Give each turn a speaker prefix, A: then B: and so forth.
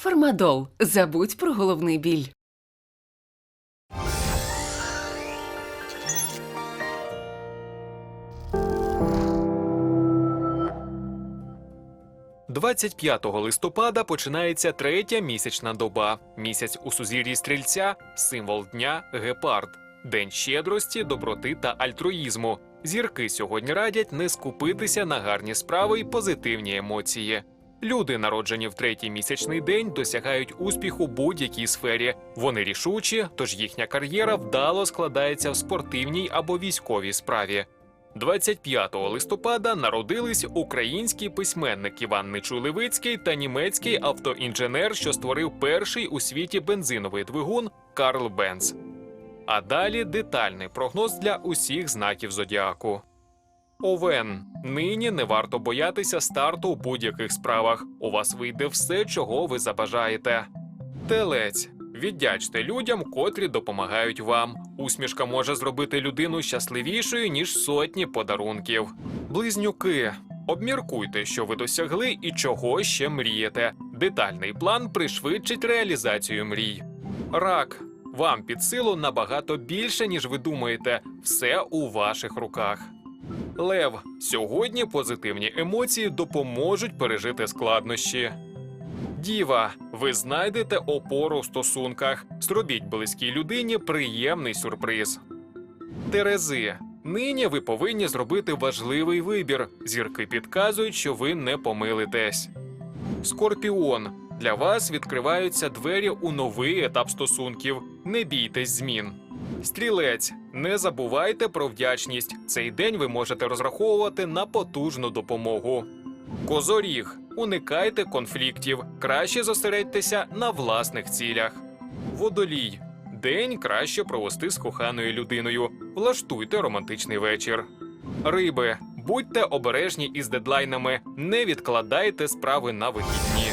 A: Фармадол. Забудь про головний біль.
B: – 25 листопада починається третя місячна доба. Місяць у сузір'ї стрільця символ дня гепард, день щедрості, доброти та альтруїзму. Зірки сьогодні радять не скупитися на гарні справи і позитивні емоції. Люди, народжені в третій місячний день, досягають успіху будь-якій сфері. Вони рішучі, тож їхня кар'єра вдало складається в спортивній або військовій справі. 25 листопада народились український письменник Іван Нечуй-Левицький та німецький автоінженер, що створив перший у світі бензиновий двигун Карл Бенц. А далі детальний прогноз для усіх знаків зодіаку. Овен. Нині не варто боятися старту у будь-яких справах. У вас вийде все, чого ви забажаєте. Телець. Віддячте людям, котрі допомагають вам. Усмішка може зробити людину щасливішою, ніж сотні подарунків. Близнюки. Обміркуйте, що ви досягли і чого ще мрієте. Детальний план пришвидшить реалізацію мрій. Рак. Вам під силу набагато більше, ніж ви думаєте. Все у ваших руках. Лев. Сьогодні позитивні емоції допоможуть пережити складнощі. Діва, ви знайдете опору в стосунках. Зробіть близькій людині приємний сюрприз. Терези. Нині ви повинні зробити важливий вибір. Зірки підказують, що ви не помилитесь. Скорпіон. Для вас відкриваються двері у новий етап стосунків. Не бійтесь змін. Стрілець. Не забувайте про вдячність. Цей день ви можете розраховувати на потужну допомогу. Козоріг. Уникайте конфліктів. Краще зосередьтеся на власних цілях. Водолій. День краще провести з коханою людиною. Влаштуйте романтичний вечір. Риби. Будьте обережні із дедлайнами. Не відкладайте справи на вихідні.